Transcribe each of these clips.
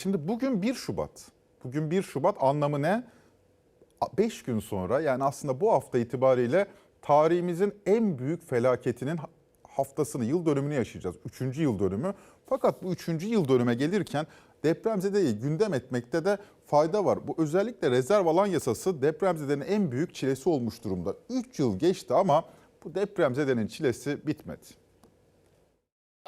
şimdi bugün 1 Şubat. Bugün 1 Şubat anlamı ne? 5 gün sonra yani aslında bu hafta itibariyle tarihimizin en büyük felaketinin haftasını, yıl dönümünü yaşayacağız. Üçüncü yıl dönümü. Fakat bu üçüncü yıl dönüme gelirken depremzedeyi gündem etmekte de fayda var. Bu özellikle rezerv alan yasası depremzedenin en büyük çilesi olmuş durumda. 3 yıl geçti ama bu depremzedenin çilesi bitmedi.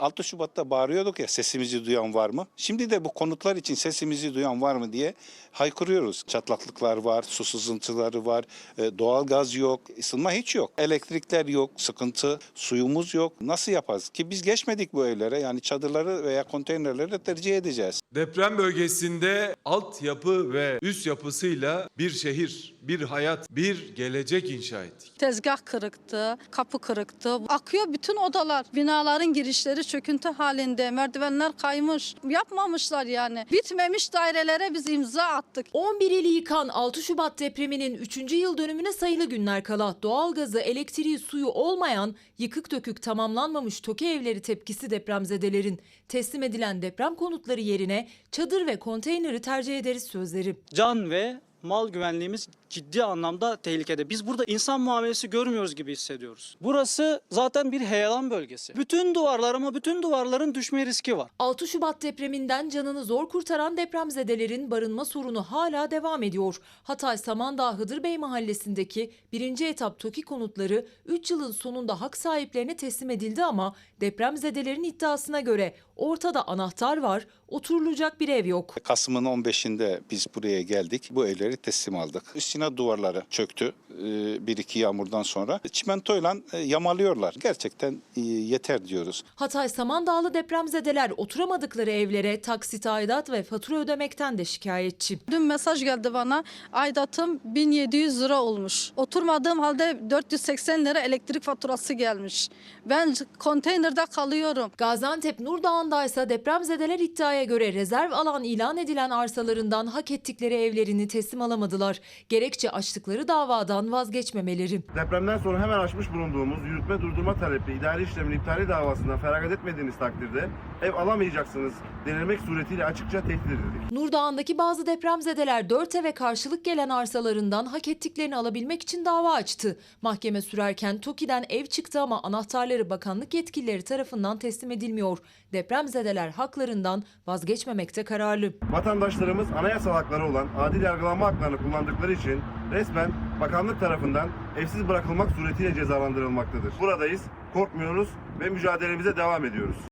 6 Şubat'ta bağırıyorduk ya sesimizi duyan var mı? Şimdi de bu konutlar için sesimizi duyan var mı diye haykırıyoruz. Çatlaklıklar var, su sızıntıları var, e, doğalgaz yok, ısınma hiç yok. Elektrikler yok, sıkıntı, suyumuz yok. Nasıl yaparız? Ki biz geçmedik bu evlere yani çadırları veya konteynerleri tercih edeceğiz. Deprem bölgesinde altyapı ve üst yapısıyla bir şehir, bir hayat, bir gelecek inşa ettik. Tezgah kırıktı, kapı kırıktı. Akıyor bütün odalar. Binaların girişleri çöküntü halinde. Merdivenler kaymış. Yapmamışlar yani. Bitmemiş dairelere biz imza attık. 11 ili yıkan 6 Şubat depreminin 3. yıl dönümüne sayılı günler kala doğalgazı, elektriği, suyu olmayan, yıkık dökük tamamlanmamış TOKİ evleri tepkisi depremzedelerin. Teslim edilen deprem konutları yerine çadır ve konteyneri tercih ederiz sözleri. can ve mal güvenliğimiz ciddi anlamda tehlikede. Biz burada insan muamelesi görmüyoruz gibi hissediyoruz. Burası zaten bir heyelan bölgesi. Bütün duvarlar ama bütün duvarların düşme riski var. 6 Şubat depreminden canını zor kurtaran depremzedelerin barınma sorunu hala devam ediyor. Hatay Samandağ Hıdırbey mahallesindeki birinci etap TOKİ konutları 3 yılın sonunda hak sahiplerine teslim edildi ama depremzedelerin iddiasına göre ortada anahtar var, oturulacak bir ev yok. Kasım'ın 15'inde biz buraya geldik. Bu evleri teslim aldık. Üstüne duvarları çöktü e, bir iki yağmurdan sonra. Çimentoyla e, yamalıyorlar. Gerçekten e, yeter diyoruz. Hatay Samandağlı depremzedeler oturamadıkları evlere taksit aidat ve fatura ödemekten de şikayetçi. Dün mesaj geldi bana. Aidatım 1700 lira olmuş. Oturmadığım halde 480 lira elektrik faturası gelmiş. Ben konteynerde kalıyorum. Gaziantep Nurdağ'ında ise depremzedeler iddiaya göre rezerv alan ilan edilen arsalarından hak ettikleri evlerini teslim alamadılar. Gerekçe açtıkları davadan vazgeçmemeleri. Depremden sonra hemen açmış bulunduğumuz yürütme durdurma talepli idari işlemin iptali davasından feragat etmediğiniz takdirde ev alamayacaksınız denilmek suretiyle açıkça tehdit edildik. Nurdağ'ındaki bazı depremzedeler dört eve karşılık gelen arsalarından hak ettiklerini alabilmek için dava açtı. Mahkeme sürerken TOKİ'den ev çıktı ama anahtarları bakanlık yetkilileri tarafından teslim edilmiyor. Depremzedeler haklarından vazgeçmemekte kararlı. Vatandaşlarımız anayasal hakları olan adil yargılanma haklarını kullandıkları için resmen bakanlık tarafından evsiz bırakılmak suretiyle cezalandırılmaktadır. Buradayız, korkmuyoruz ve mücadelemize devam ediyoruz.